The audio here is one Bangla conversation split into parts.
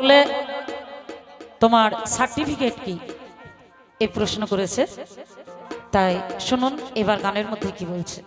বলে তোমার সার্টিফিকেট কি? এই প্রশ্ন করেছে। তাই শুনুন এবার গানের মধ্যে কি বলছে।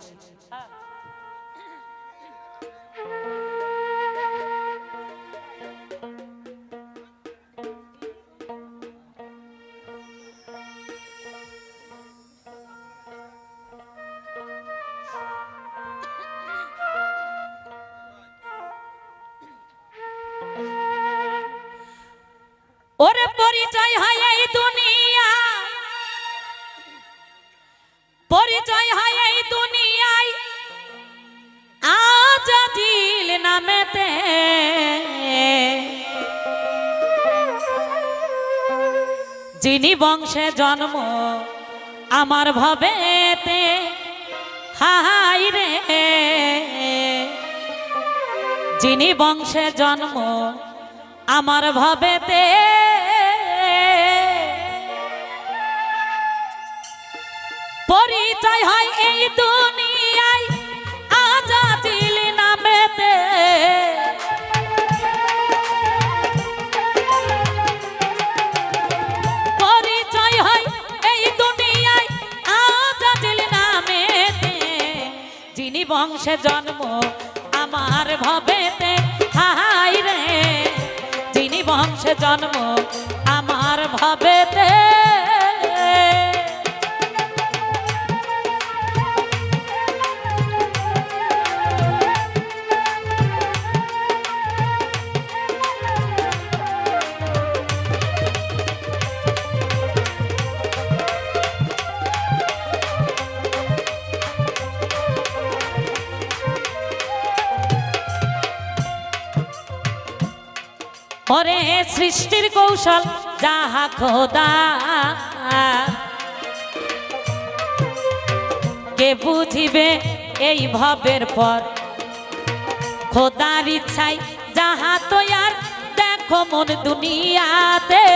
যিনি বংশে জন্ম, আমার ভবেতে হাই রে। যিনি বংশে জন্ম, আমার ভবেতে পরিচয় হয় এই দুনিয়ায়। বংশে জন্ম আমার ভবেতে হাই রে। যিনি বংশে জন্ম আমার ভবেতে ওরে সৃষ্টির কৌশল, যাহা খোদা। কে বুঝিবে এই ভবের পর? খোদার ইচ্ছাই যাহা তো আর দেখো মন দুনিয়াতে।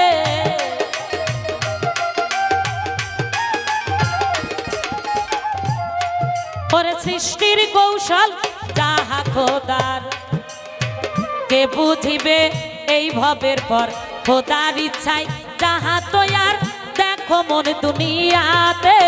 ওরে সৃষ্টির কৌশল, যাহা খোদার। কে বুঝিবে এই ভবের পর খোদার ইচ্ছাই যাহা আর দেখো মন দুনিয়াতে।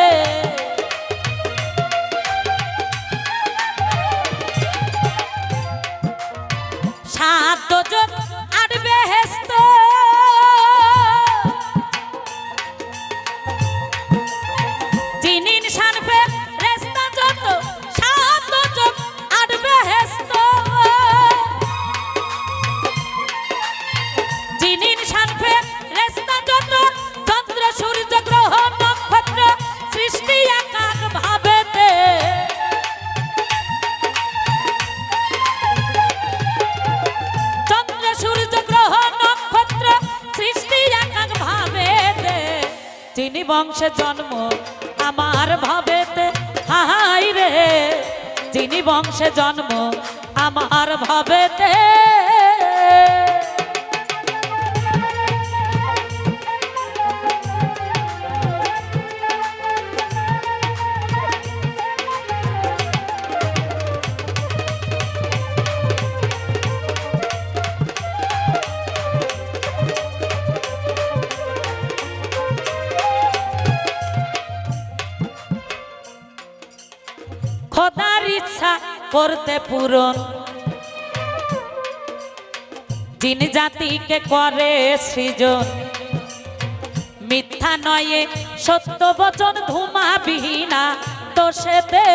করতে পূরণ। যিনি জাতিকে করে সৃজন। মিথ্যা নয়ে সত্য বচন ধুমা বিহীনা দোষেতে।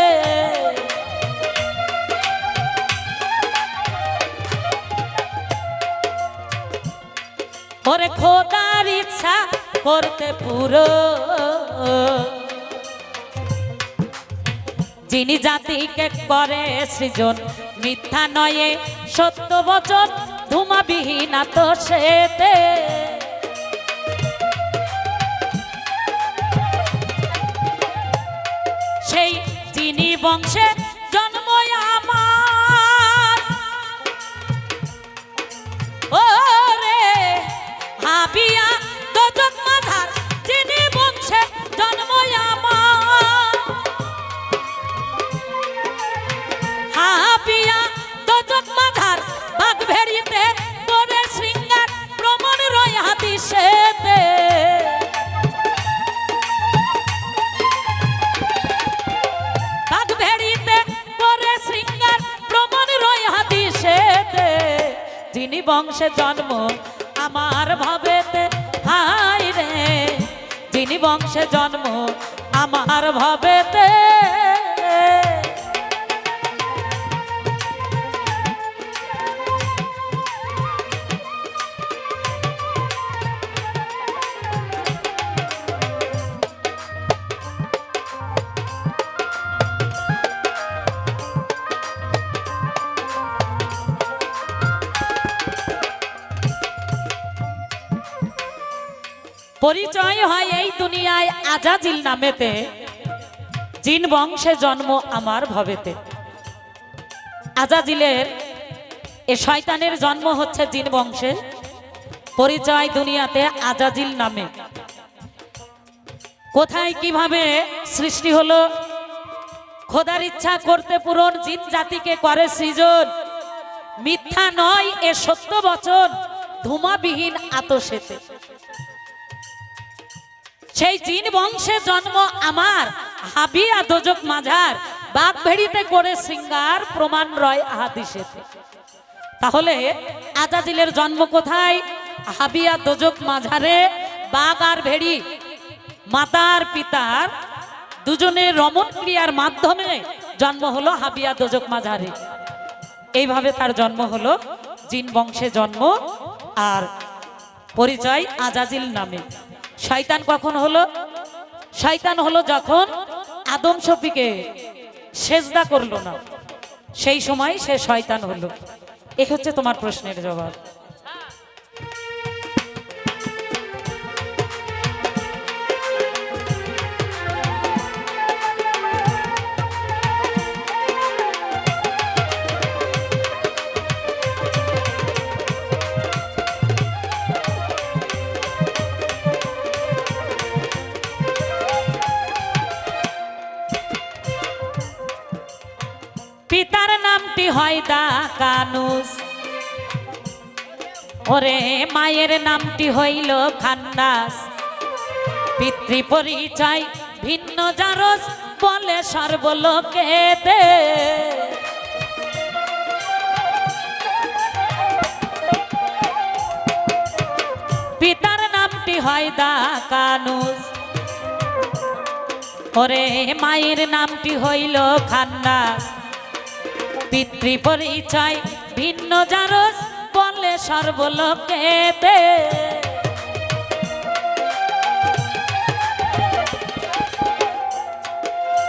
ওরে খোদার ইচ্ছা করতে পুরো। যিনি জাতিকে করে সৃজন মিথ্যা নয়ে সত্য বচন ধুমাবিহীন তো সেতে সেই যিনি বংশে বংশে জন্ম আমার ভাবেতে হাই রে। যিনি বংশে জন্ম আমার ভবেতে পরিচয় হয় এই দুনিয়ায় আজাজিল নামেতে। জিন বংশে জন্ম আমার ভবেতে। আজাজিলের এ শয়তানের জন্ম হচ্ছে জিন বংশে। পরিচয় দুনিয়াতে আজাজিল নামে। কোথায় কীভাবে সৃষ্টি হলো? খোদার ইচ্ছা করতে পূরণ জিন জাতিকে করে সৃজন। মিথ্যা নয়, এ সত্য বচন। ধুমাবিহীন আতসেতে। সেই জিন বংশে জন্ম আমার, হাবিয়া দোজক মাঝার বাঘ ভেড়িতে করে সিঙ্গার প্রমাণ রয় আহাদিসেতে। তাহলে আজাজিলের জন্ম কোথায়? হাবিয়া দোজক মাঝারে বাঘ আর ভেড়ি, মাতার, পিতার দুজনের রমণ ক্রিয়ার মাধ্যমে জন্ম হলো হাবিয়া দোজক মাঝারে। এইভাবে তার জন্ম হলো, জিন বংশে জন্ম আর পরিচয় আজাজিল নামে। শয়তান কখন হলো? শয়তান হলো যখন আদম শফিকে সেজদা করল না। সেই সময় সে শয়তান হলো। এ হচ্ছে তোমার প্রশ্নের জবাব। কানুস ওরে মায়ের নামটি হইল খান্নাস। পিতৃ পরিচয় ভিন্ন জারস বলে সর্বলোকেতে। পিতার নামটি হয় দা কানুস ওরে মায়ের নামটি হইল খান্নাস। পিতৃ পরিচয় ভিন্ন জারস বলে সর্বলোকেতে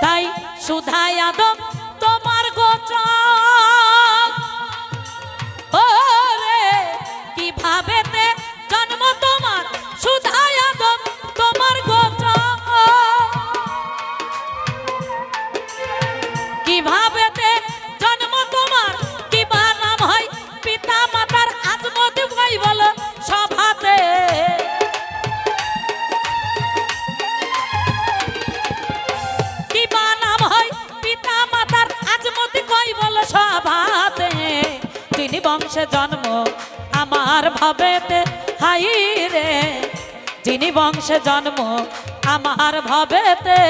তাই সুধা আদম বংশে জন্ম আমার ভাবেতে হাই রে। যিনি বংশে জন্ম আমার ভাবেতে।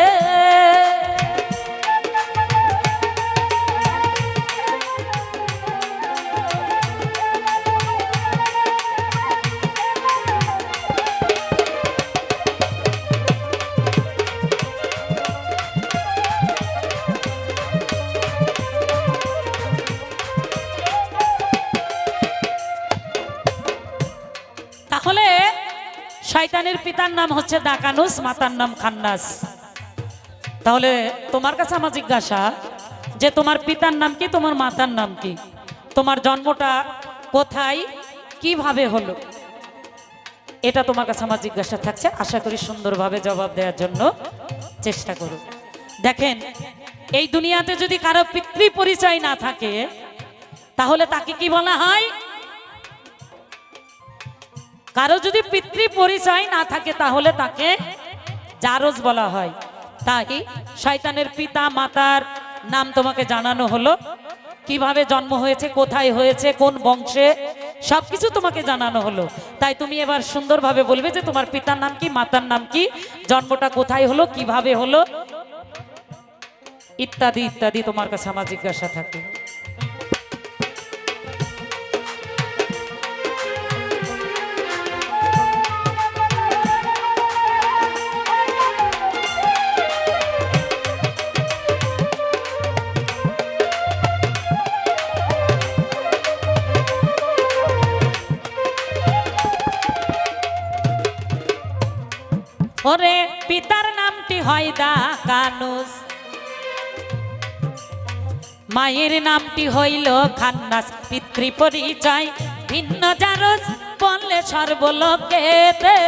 পিতার নাম হচ্ছে দাকানুস, মাতার নাম খান্নাস। তাহলে তোমার কাছে আমার জিজ্ঞাসা, যে তোমার পিতার নাম কি, তোমার মাতার নাম কি? তোমার জন্মটা কোথায়, কীভাবে হলো? এটা তোমার কাছে আমার জিজ্ঞাসা থাকছে। আশা করি সুন্দরভাবে জবাব দেওয়ার জন্য চেষ্টা করো। দেখেন, এই দুনিয়াতে যদি কারও পিতৃ পরিচয় না থাকে, তাহলে তাকে কি বলা হয়? কারও যদি পিতৃ পরিচয় না থাকে, তাহলে তাকে জারজ বলা হয়। তাই শয়তানের পিতা মাতার নাম তোমাকে জানানো হলো। কীভাবে জন্ম হয়েছে, কোথায় হয়েছে, কোন বংশে, সবকিছু তোমাকে জানানো হলো। তাই তুমি এবার সুন্দরভাবে বলবে যে তোমার পিতার নাম কি, মাতার নাম কি, জন্মটা কোথায় হলো, কীভাবে হলো, ইত্যাদি ইত্যাদি তোমার কাছে আমার জিজ্ঞাসা থাকে। ওরে পিতার নামটি হয় দা কানুস। মায়ের নামটি হইল খান্নাস পিতৃ পরিচয় ভিন্ন জারস, বললে সর্বলোকেতে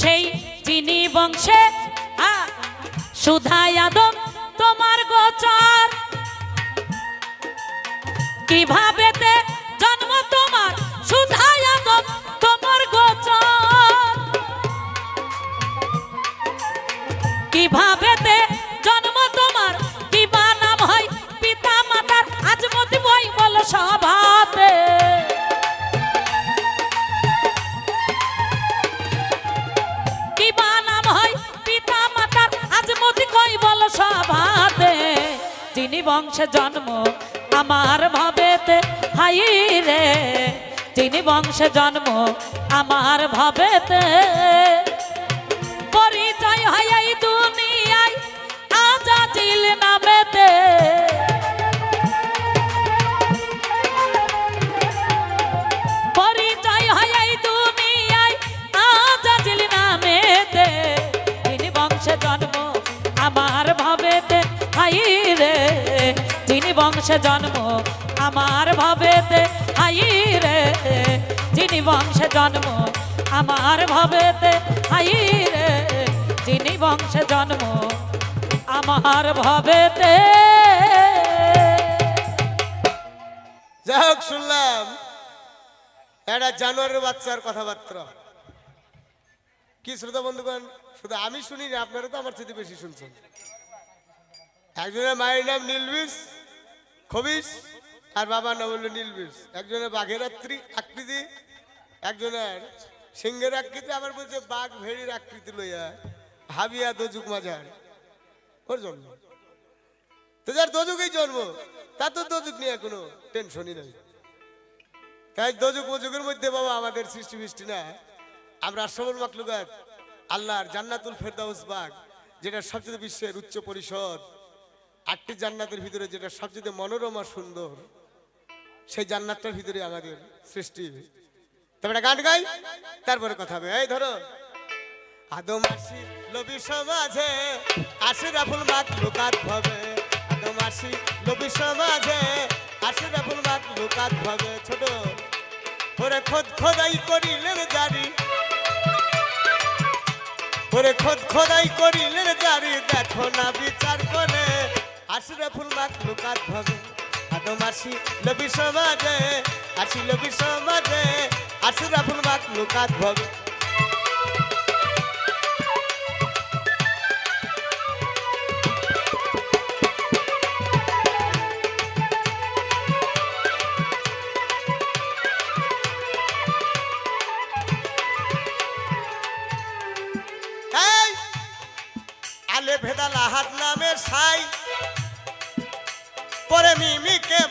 সেই চিনি বংশে সুধা বংশে জন্ম, আমার ভাবেতে হাই রে। তিনি বংশে জন্ম, আমার ভাবেতে পরিচয় হাই দুনিয়ায় আজা আজাজিল নামেতে। যিনি বংশে জন্ম, আমার ভাবেতে হাই রে। যিনি বংশে জন্ম, আমার ভাবেতে হাই রে। যিনি বংশে জন্ম, আমার ভাবেতে। যাই হোক, শুনলাম, একটা জানোয়ারের বাচ্চার কথাবার্তা। কি শ্রোতা বন্ধুগণ, শুধু আমি শুনি না আপনারা তো আমার চেয়ে বেশি শুনছেন। একজনের মায়ের নাম নীলবিষ খবিস আর বাবার নাম হলো নীলবিষ একজনের বাঘের আকৃতি, একজনের সিংহের আকৃতি, আবার বলছে বাঘ ভেড়ির আকৃতি লইয়া হাবিয়া দজুক মাজার ওর জন্ম। তো যার দজুকেই জন্ম, তার তো দজুক নিয়ে কোনো টেনশনই নাই। তাই দজুক মজুকের মধ্যে বাবা আমাদের সৃষ্টি বৃষ্টি না। আমরা আশ্রমল মাকলুকাত, আল্লাহর জান্নাতুল ফেরদাউস বাগ, যেটা সবচেয়ে বিশ্বের উচ্চ পরিষদ আটটি জান্নাতের ভিতরে যেটা সবচেয়ে মনোরমা সুন্দর, সেই জান্নাতটার ভিতরে আমাদের সৃষ্টি তবে গান গাই, তারপরে কথা হবে। এই ধরো লবি সমাজে মাত লুকাত আসি লবি সমাজে মাত লুকাত ভাবে। ছোট খোদ খোদাই করিলেন জারি। ওরে খোদ খোদাই করিলেন জারি, দেখো না বিচার করে। আসি ফুল মাত লুকাত ভাবে আদম আসি লবি সমাজে আসি লবি সমাজে আসরে ফুল মাত লুকাত ভাবে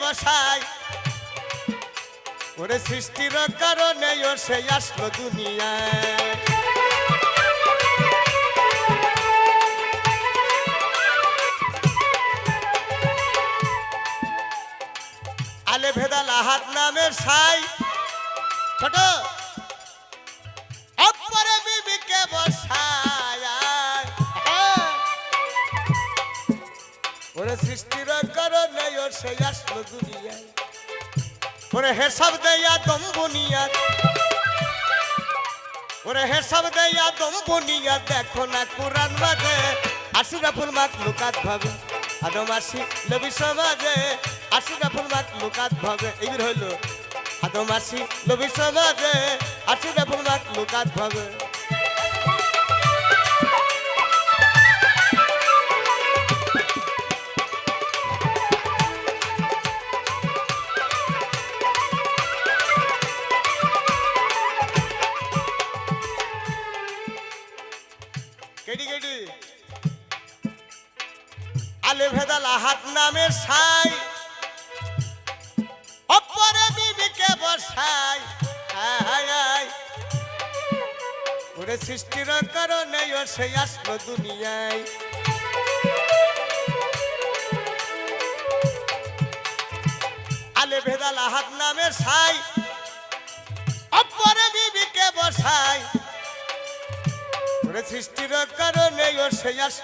বসাই ওরে সৃষ্টির কারণে ও সে আসলো আলে ভেদাল হাত নামে সাই। ছোট। হ্যাঁ। ও সে আসলো দুনিয়ায়। ওরে হেসাব দেয়া দম বুনিয়া ওরে হেসাব দেয়া দম বুনিয়া দেখো না কোরআন মাঝে আশিরাফুল মাত লুকাত ভাবে, আদম আসি নবী সমাজে। আশিরাফুল মাত লুকাত ভাবে এগুলো হইল, আদম আসি নবী সমাজে। আশিরাফুল মাত লুকাত ভাবে।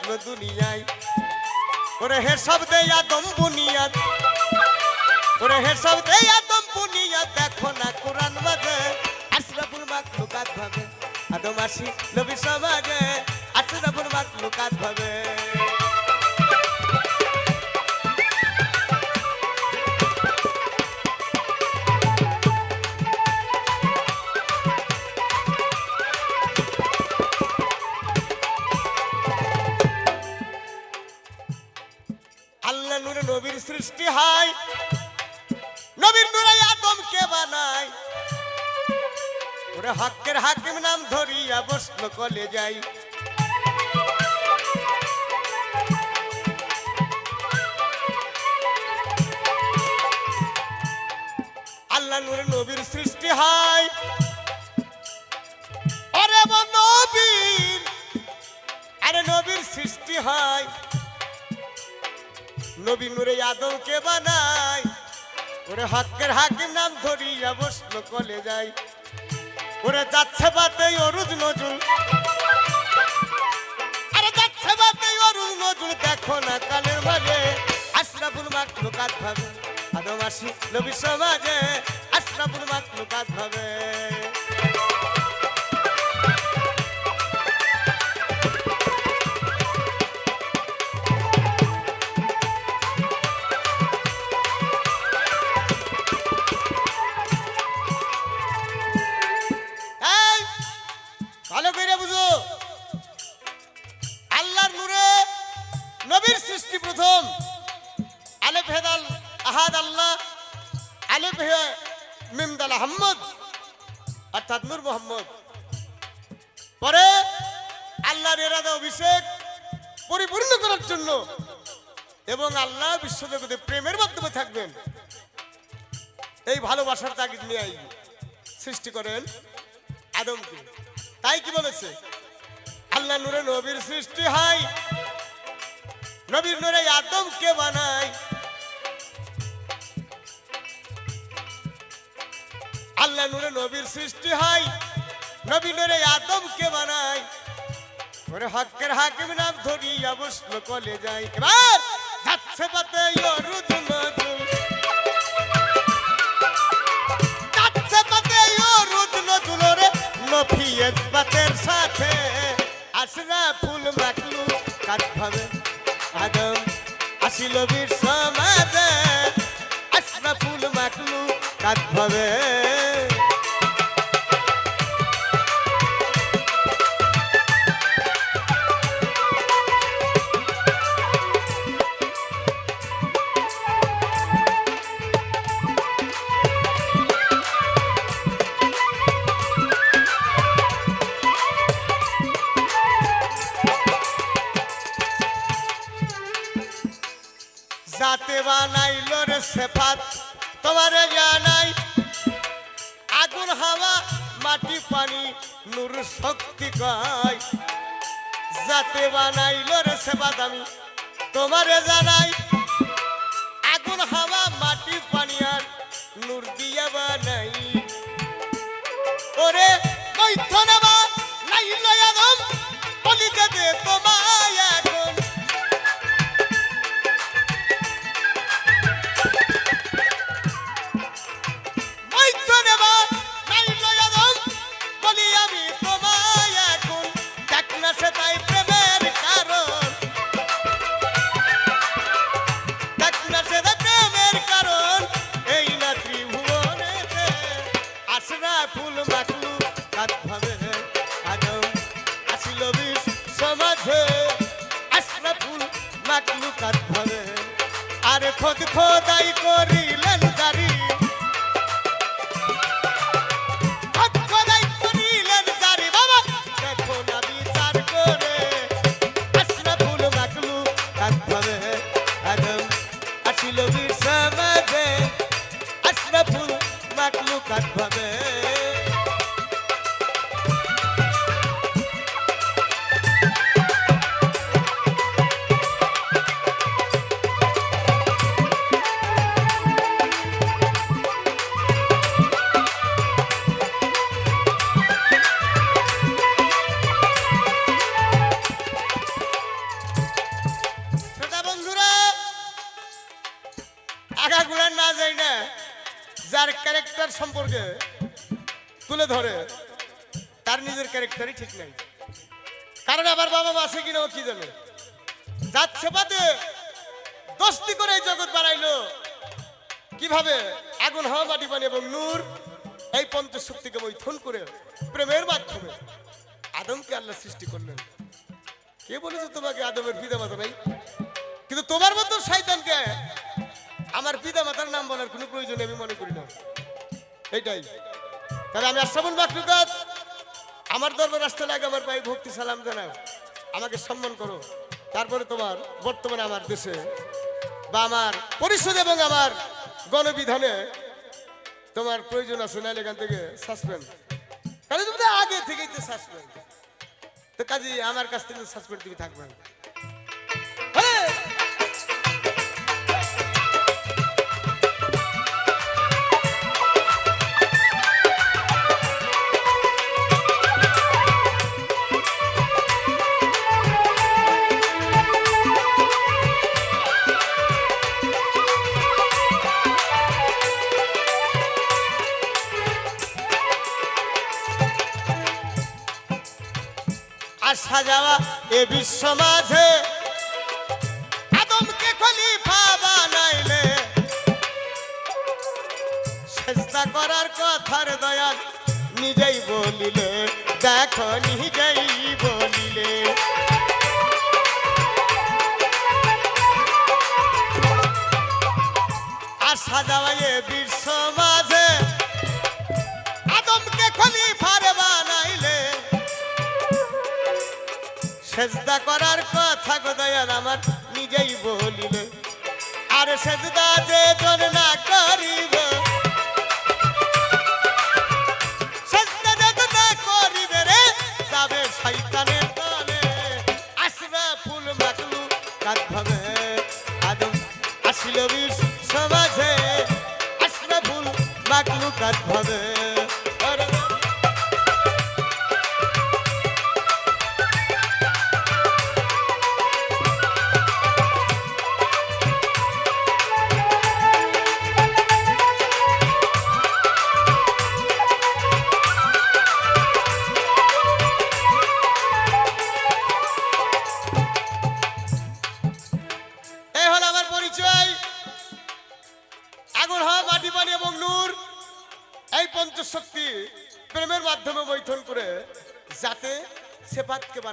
আসলো দুনিয়ায় ওরে হে সব দেয়া দম বুনিয়াদ ওরে হে সব দেয়া দম বুনিয়াদ দেখো না কোরআন বাজে আশরাফুল মাকলুকাত ভাবে আদম আসি নবী সমাজে আশরাফুল মাকলুকাত ভাবে বসল কলে যাই। আল্লাহ নূরে নবীর সৃষ্টি হয়। আরে নবীর আরে নবীর সৃষ্টি হয়। নবী নূরে আদমকে বানায়, ওরে হকের হাকিম নাম ধরিয়া বসল কলে যাই। ওরে যাচ্ছে বাতে অরুজ নজুল আরে যাচ্ছে বাতে অরুজ নজুল দেখো না কালের মাঝে। আশরাফুল মাকলুকাত ভাবে। আদমাসি নবী সমাজে, আশরাফুল মাকলুকাত ভাবে। আহাদ আল্লাহ, আলেফ হে মিমদাল আহম্মদ অর্থাৎ নূর মোহাম্মদ। পরে আল্লাহর এরাদা অভিষেক পরিপূর্ণ করার জন্য এবং আল্লাহ বিশ্বজগতে প্রেমের মাধ্যমে থাকবেন। এই ভালোবাসার তাগিদ নিয়ে সৃষ্টি করেন আদমকে। তাই কি বলেছে? আল্লাহ নূরে নবীর সৃষ্টি হয়, নবীর নূরে আদমকে বানায়। আল্লাহ নূরে নবীর সৃষ্টি হয়। নবী নূরে আদমকে বানায়। ওরে হকের হাকিম নাম ধরিয়া বসল কলে যাই এবার যাচ্ছে পাতে ফুল আসিল বীর আসরা ফুল মাকলু কাট ভাবে করে কীভাবে আগুন হাওয়া মাটি পানি এবং নূর এই পঞ্চশক্তিকে মৈথন করে প্রেমের মাধ্যমে আদমকে আল্লাহ সৃষ্টি করলেন। কে বলেছে তোমাকে আদমের পিতা মাতা নাই? কিন্তু তোমার মতো শয়তানকে আমার পিতা মাতার নাম বলার কোনো প্রয়োজন আমি মনে করি না। এইটাই। তাহলে আমি আশ্রাবুল মাকলুকাত আমার দরবার আসতে লাগে, আমার পায়ে ভক্তি সালাম জানাও। আমাকে সম্মান করো। তারপরে তোমার বর্তমানে আমার দেশে বা আমার পরিষদ এবং আমার গণবিধানে তোমার প্রয়োজন আছে না এখান থেকে সাসপেন্ড তাহলে তুমি আগে থেকেই তো সাসপেন্ড তো কাজে আমার কাছ থেকে সাসপেন্ড তুমি থাকবে এ বিশ্ব মাঝে। আদমকে খলিফা বানাইলে। চেষ্টা করার কথার দয়াল নিজেই বলিলে দেখো নিজেই সেজদা করার কথা গোদয়াল আমার নিজেই বলিলে। আর সেজদা যে জন না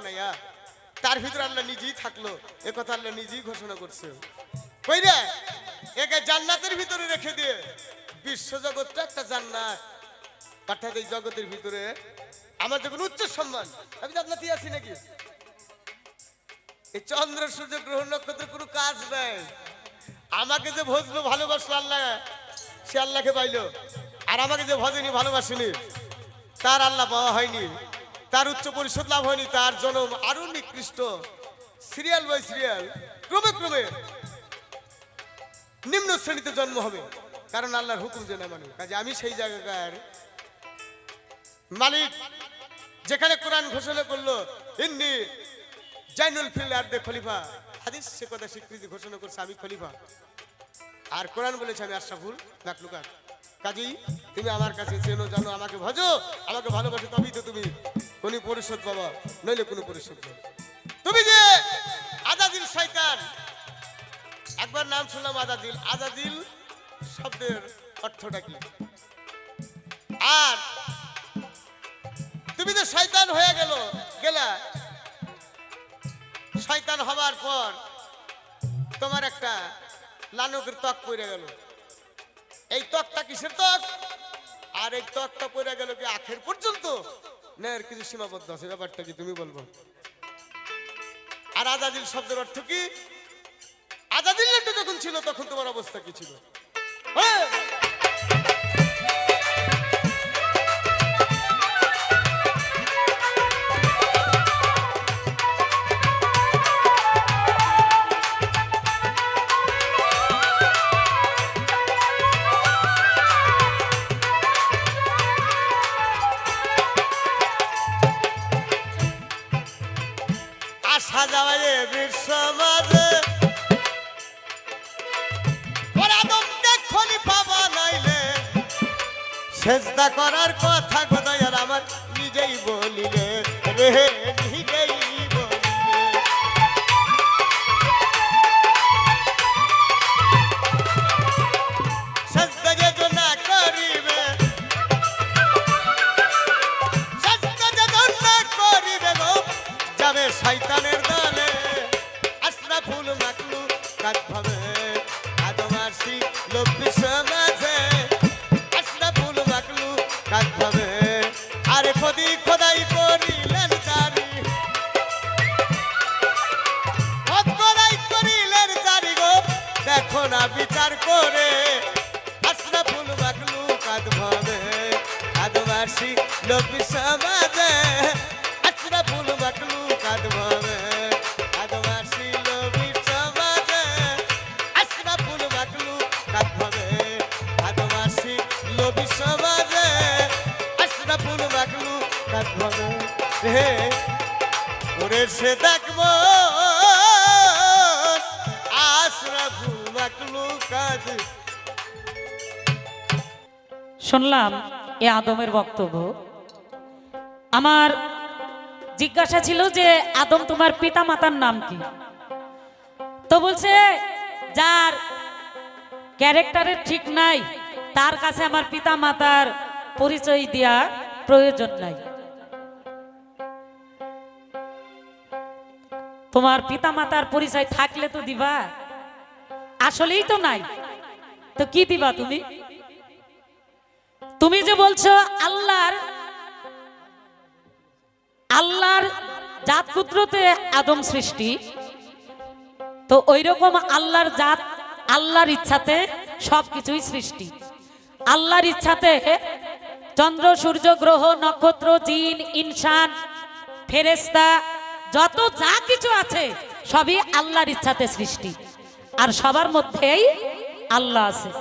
বানাইয়া তার ভিতরে আল্লাহ নিজেই থাকল। এ কথা আল্লাহ নিজেই ঘোষণা করছে। একে জান্নাতের ভিতরে রেখে দিয়ে বিশ্ব জগৎটা একটা জান্নাত। অর্থাৎ এই জগতের ভিতরে আমার যখন উচ্চ সম্মান, আমি জান্নাতি আছি নাকি? এই চন্দ্র, সূর্য, গ্রহ নক্ষত্র কোনো কাজ নাই। আমাকে যে ভজলো, ভালোবাসলো আল্লাহ, সে আল্লাহকে পাইলো। আর আমাকে যে ভজেনি, ভালোবাসেনি, তার আল্লাহ পাওয়া হয়নি। তার উচ্চ পরিষদ লাভ হয়নি, তার জনম আরও নিকৃষ্ট। সিরিয়াল বাই সিরিয়াল, ক্রমে ক্রমে নিম্ন শ্রেণীতে জন্ম হবে, কারণ আল্লাহর হুকুম যে না মানে। কাজে আমি সেই জায়গাকার মালিক, যেখানে কোরআন ঘোষণা করল, ইন্নি জাইনুল ফিল আর দে খলিফা। হাদিস সে কথা স্বীকৃতি ঘোষণা করছে, আমি খলিফা। আর কোরআন বলেছে, আমি আশরাফুল নাকলুকার কাজেই তুমি আমার কাছে চেনো, জানো, আমাকে ভজো, আমাকে ভালোবাসো, তবেই তো তুমি কোন পরিশোধ পাবা নইলে কোনো পরিশোধ পাবা তুমি যে আজাদিল শয়তান, একবার নাম শুনলাম আজাদিল। আজাদিল শব্দের অর্থটা কি? আর তুমি যে শয়তান হয়ে গেল, গেলা, শয়তান হবার পর তোমার একটা লানকের ত্বক পড়ে গেল। এই ত্বকটা কিসের ত্বক? আর এই ত্বকটা পড়ে গেল কি আখের পর্যন্ত? না এর কিছু সীমাবদ্ধ আছে, ব্যাপারটা কি তুমি বলব? আর আজাদিল শব্দের অর্থ কি? আজাদিল নাট্য যখন ছিল, তখন তোমার অবস্থা কি ছিল? হ্যাঁ! আদমের বক্তব্য। আমার জিজ্ঞাসা ছিল যে, আদম, তোমার পিতা মাতার নাম কি? তো বলছে, যার ক্যারেক্টারের ঠিক নাই, তার কাছে আমার পিতা মাতার পরিচয় দেওয়া প্রয়োজন নাই। তোমার পিতা মাতার পরিচয় থাকলে তো দিবা, আসলেই তো নাই। তো কি দিবা তুমি? তুমি যে বলছো আল্লাহর আল্লাহর জাত কুদ্রতে আদম সৃষ্টি, তো ওই রকম আল্লাহর জাত, আল্লাহর ইচ্ছাতে সবকিছুই সৃষ্টি। আল্লাহর ইচ্ছাতে চন্দ্র, সূর্য, গ্রহ, নক্ষত্র, জিন, ইনসান ফেরেস্তা যত যা কিছু আছে, সবই আল্লাহর ইচ্ছাতে সৃষ্টি। আর সবার মধ্যেই আল্লাহ আছে।